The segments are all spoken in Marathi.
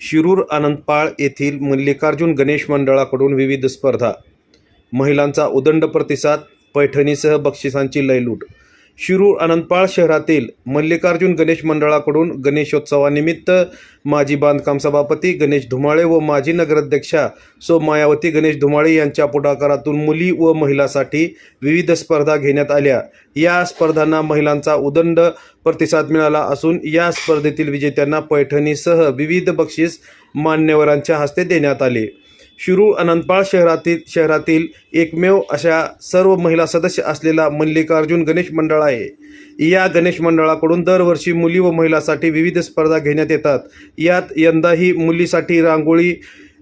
शिरूर आनंदपाळ येथील मल्लिकार्जुन गणेश मंडळाकडून विविध स्पर्धा. महिलांचा उदंड प्रतिसाद पैठणीसह बक्षिसांची लयलूट शिरूर अनंतपाळ शहरातील मल्लिकार्जुन गणेश मंडळाकडून गणेशोत्सवानिमित्त माजी बांधकाम सभापती गणेश धुमाळे व माजी नगराध्यक्षा सो मायावती गणेश धुमाळे यांच्या पुढाकारातून मुली व महिलांसाठी विविध स्पर्धा घेण्यात आल्या. या स्पर्धांना महिलांचा उदंड प्रतिसाद मिळाला असून या स्पर्धेतील विजेत्यांना पैठणीसह विविध बक्षीस मान्यवरांच्या हस्ते देण्यात आले. शिरूळ अनंतपाळ शहरातील शहरातील एकमेव अशा सर्व महिला सदस्य असलेला मल्लिकार्जुन गणेश मंडळ आहे. या गणेश मंडळाकडून दरवर्षी मुली व महिलासाठी विविध स्पर्धा घेण्यात येतात. यात यंदाही मुलीसाठी रांगोळी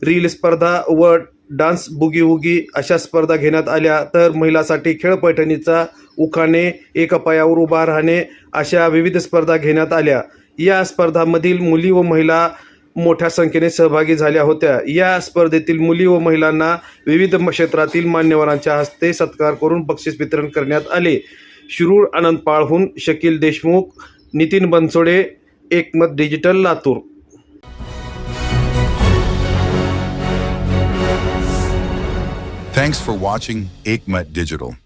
रील स्पर्धा व डान्स बुगी उगी अशा स्पर्धा घेण्यात आल्या. तर महिलासाठी खेळ पैठणीचा उखाणे एका पायावर उभा राहणे अशा विविध स्पर्धा घेण्यात आल्या. या स्पर्धामधील मुली व महिला मोठ्या संख्येने सहभागी झाल्या होत्या. या स्पर्धेतील मुली व महिलांना विविध क्षेत्रातील मान्यवरांच्या हस्ते सत्कार करून बक्षीस वितरण करण्यात आले. Shirur आनंदपाळहून Shakeel Deshmukh Nitin Bansode Ekmat digital Latur. Thanks for watching Ekmat digital.